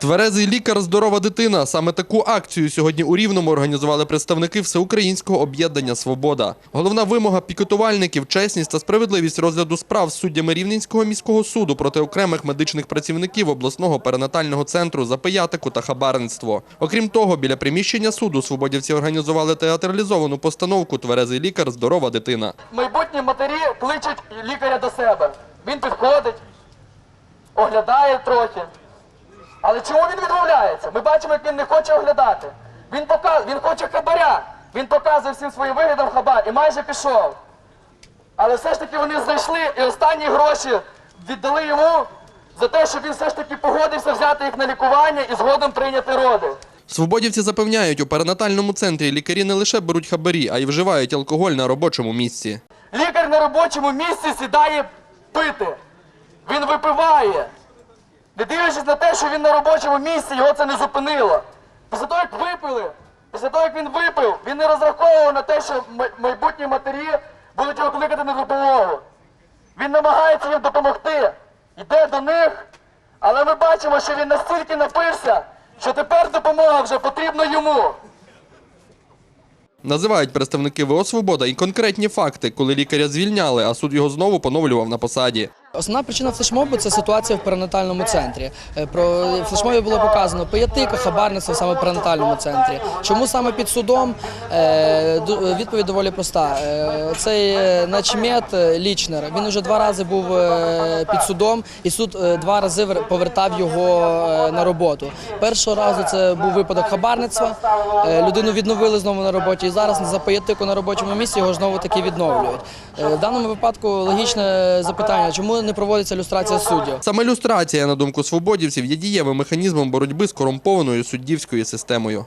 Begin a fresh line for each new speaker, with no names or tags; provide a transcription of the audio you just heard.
Тверезий лікар, здорова дитина. Саме таку акцію сьогодні у Рівному організували представники Всеукраїнського об'єднання Свобода. Головна вимога пікетувальників – чесність та справедливість розгляду справ з суддями Рівненського міського суду проти окремих медичних працівників обласного перинатального центру за пиятику та хабарництво. Окрім того, біля приміщення суду свободівці організували театралізовану постановку Тверезий лікар, здорова дитина.
майбутні матері кличуть лікаря до себе. Він підходить, оглядає трохи. Але чому він відмовляється? Ми бачимо, як він не хоче оглядати. Він показ... він хоче хабаря. Він показує всім своїм виглядом хабар і майже пішов. Але все ж таки вони знайшли і останні гроші віддали йому за те, щоб він все ж таки погодився взяти їх на лікування і згодом прийняти роди.
Свободівці запевняють, у перинатальному центрі лікарі не лише беруть хабарі, а й вживають алкоголь на робочому місці.
Лікар на робочому місці сідає пити. Він випиває. Не дивлячись на те, що він на робочому місці, його це не зупинило. Після того, як випили, після того, як він випив, він не розраховував на те, що майбутні матері будуть його кликати на допомогу. Він намагається їм допомогти, йде до них, але ми бачимо, що він настільки напився, що тепер допомога вже потрібна йому.
Називають представники ВО «Свобода» і конкретні факти, коли лікаря звільняли, а суд його знову поновлював на посаді.
Основна причина флешмобу це ситуація в перинатальному центрі. Е, Про флешмобі було показано пиятика, хабарництво саме в перинатальному центрі. Чому саме під судом? Е, Відповідь доволі проста. Е, Цей е, начмет е, Лічнер він вже два рази був е, під судом, і суд е, два рази повертав його е, на роботу. Першого разу це був випадок хабарництва. Е, Людину відновили знову на роботі, і зараз за пиятику на робочому місці його знову таки відновлюють. Е, В даному випадку логічне запитання, не проводиться люстрація суддів?
Саме люстрація, на думку свободівців, є дієвим механізмом боротьби з корумпованою суддівською системою.